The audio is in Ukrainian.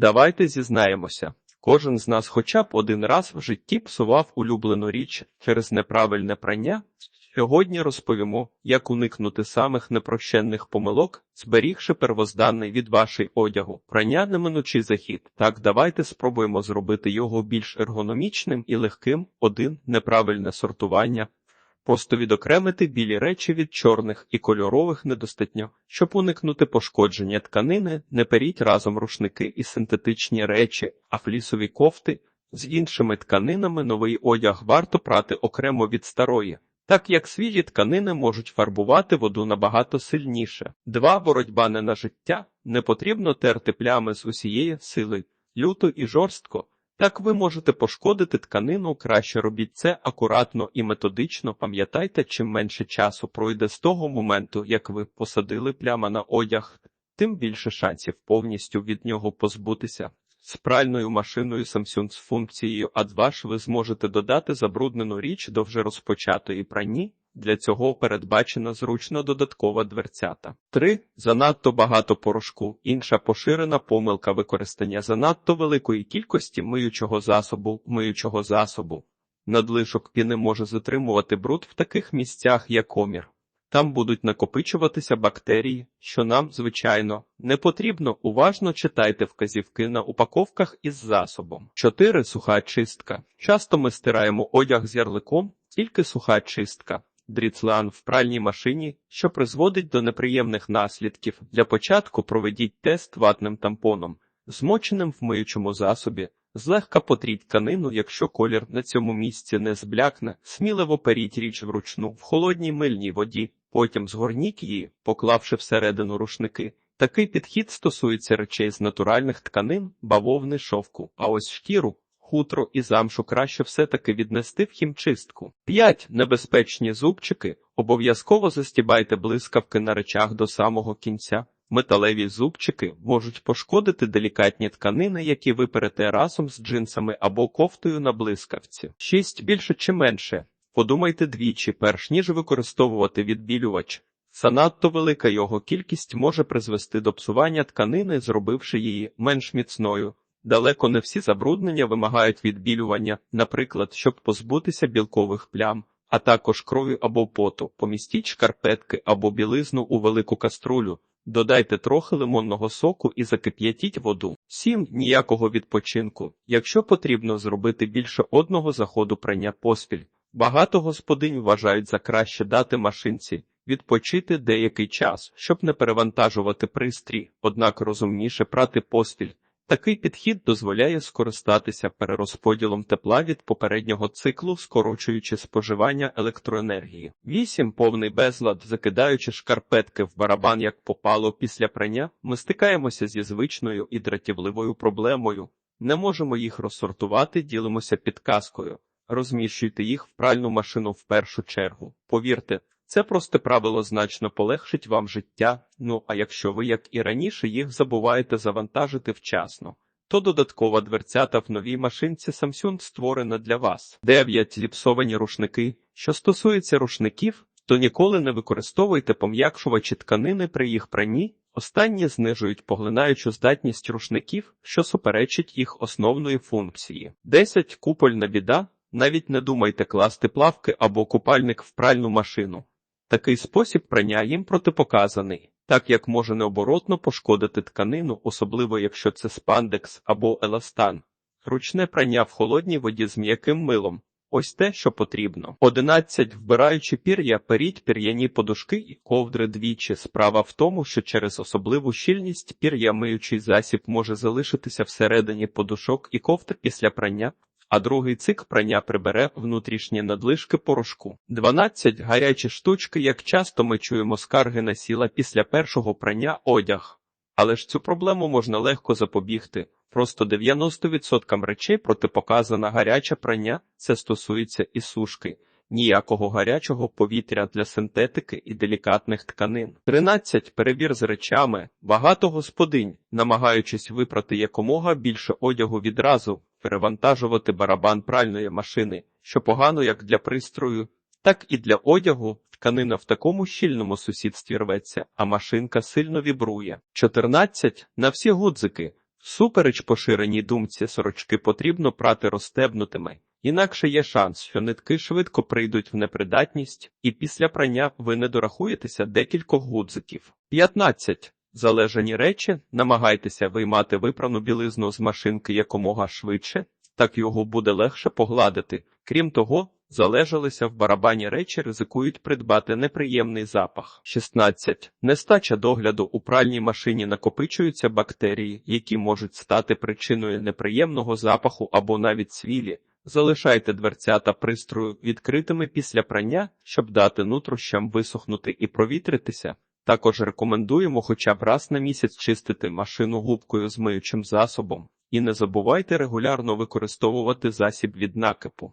Давайте зізнаємося. Кожен з нас хоча б один раз в житті псував улюблену річ через неправильне прання. Сьогодні розповімо, як уникнути самих непрощенних помилок, зберігши первозданний від вашої одягу. Прання неминучий захід. Так, давайте спробуємо зробити його більш ергономічним і легким. Один неправильне сортування. Просто відокремити білі речі від чорних і кольорових недостатньо. Щоб уникнути пошкодження тканини, не періть разом рушники і синтетичні речі, а флісові кофти з іншими тканинами новий одяг варто прати окремо від старої. Так як свіжі тканини можуть фарбувати воду набагато сильніше. Два боротьба не на життя не потрібно терти плями з усієї сили, люто і жорстко. Так ви можете пошкодити тканину, краще робіть це акуратно і методично. Пам'ятайте, чим менше часу пройде з того моменту, як ви посадили пляма на одяг, тим більше шансів повністю від нього позбутися. З пральною машиною Samsung з функцією AdWash ви зможете додати забруднену річ до вже розпочатої прані. Для цього передбачена зручно додаткова дверцята. 3. Занадто багато порошку. Інша поширена помилка використання занадто великої кількості миючого засобу, миючого засобу. Надлишок піни може затримувати бруд в таких місцях, як комір. Там будуть накопичуватися бактерії, що нам, звичайно, не потрібно. Уважно читайте вказівки на упаковках із засобом. 4. Суха чистка. Часто ми стираємо одяг з ярликом, тільки суха чистка. Дріцлан в пральній машині, що призводить до неприємних наслідків. Для початку проведіть тест ватним тампоном, змоченим в миючому засобі. Злегка потріть тканину, якщо колір на цьому місці не зблякне, сміливо періть річ вручну в холодній мильній воді, потім згорніть її, поклавши всередину рушники. Такий підхід стосується речей з натуральних тканин, бавовни, шовку, а ось шкіру, хутро і замшу краще все-таки віднести в хімчистку. 5. Небезпечні зубчики. Обов'язково застібайте блискавки на речах до самого кінця. Металеві зубчики можуть пошкодити делікатні тканини, які ви перете разом з джинсами або кофтою на блискавці. 6. Більше чи менше. Подумайте двічі, перш ніж використовувати відбілювач. Занадто велика його кількість може призвести до псування тканини, зробивши її менш міцною. Далеко не всі забруднення вимагають відбілювання, наприклад, щоб позбутися білкових плям, а також крові або поту. Помістіть шкарпетки або білизну у велику каструлю. Додайте трохи лимонного соку і закип'ятіть воду. 7. Ніякого відпочинку. Якщо потрібно зробити більше одного заходу прання поспіль, багато господинь вважають за краще дати машинці відпочити деякий час, щоб не перевантажувати пристрій, однак розумніше прати поспіль. Такий підхід дозволяє скористатися перерозподілом тепла від попереднього циклу, скорочуючи споживання електроенергії. 8. Повний безлад, закидаючи шкарпетки в барабан, як попало після прання, ми стикаємося зі звичною і дратівливою проблемою. Не можемо їх розсортувати, ділимося підказкою. Розміщуйте їх в пральну машину в першу чергу. Повірте, це просте правило значно полегшить вам життя. Ну а якщо ви, як і раніше, їх забуваєте завантажити вчасно, то додаткова дверцята в новій машинці Samsung створена для вас. 9. Ліпсовані рушники. Що стосується рушників, то ніколи не використовуйте пом'якшувачі тканини при їх пранні. Останні знижують поглинаючу здатність рушників, що суперечить їх основної функції. 10. Купольна біда. Навіть не думайте класти плавки або купальник в пральну машину. Такий спосіб прання їм протипоказаний, так як може необоротно пошкодити тканину, особливо якщо це спандекс або еластан. Ручне прання в холодній воді з м'яким милом. Ось те, що потрібно. 11. Вбираючи пір'я, періть пір'яні подушки і ковдри двічі. Справа в тому, що через особливу щільність пір'я миючий засіб може залишитися всередині подушок і ковдр після прання, а другий цик прання прибере внутрішні надлишки порошку. 12. Гарячі штучки, як часто ми чуємо скарги на сіла після першого прання одяг. Але ж цю проблему можна легко запобігти. Просто 90% речей протипоказана гаряче прання, це стосується і сушки. Ніякого гарячого повітря для синтетики і делікатних тканин. 13. Перевір з речами. Багато господинь, намагаючись випрати якомога більше одягу відразу, перевантажувати барабан пральної машини, що погано як для пристрою, так і для одягу. Тканина в такому щільному сусідстві рветься, а машинка сильно вібрує. 14. На всі гудзики. Супереч поширеній думці сорочки потрібно прати розстебнутими, інакше є шанс, що нитки швидко прийдуть в непридатність, і після прання ви не дорахуєтеся декількох гудзиків. 15. Залежані речі намагайтеся виймати випрану білизну з машинки якомога швидше, так його буде легше погладити. Крім того, залежалися в барабані речі ризикують придбати неприємний запах. 16. Нестача догляду у пральній машині накопичуються бактерії, які можуть стати причиною неприємного запаху або навіть свілі. Залишайте дверцята пристрою відкритими після прання, щоб дати нутрощам висохнути і провітритися. Також рекомендуємо хоча б раз на місяць чистити машину губкою з миючим засобом. І не забувайте регулярно використовувати засіб від накипу.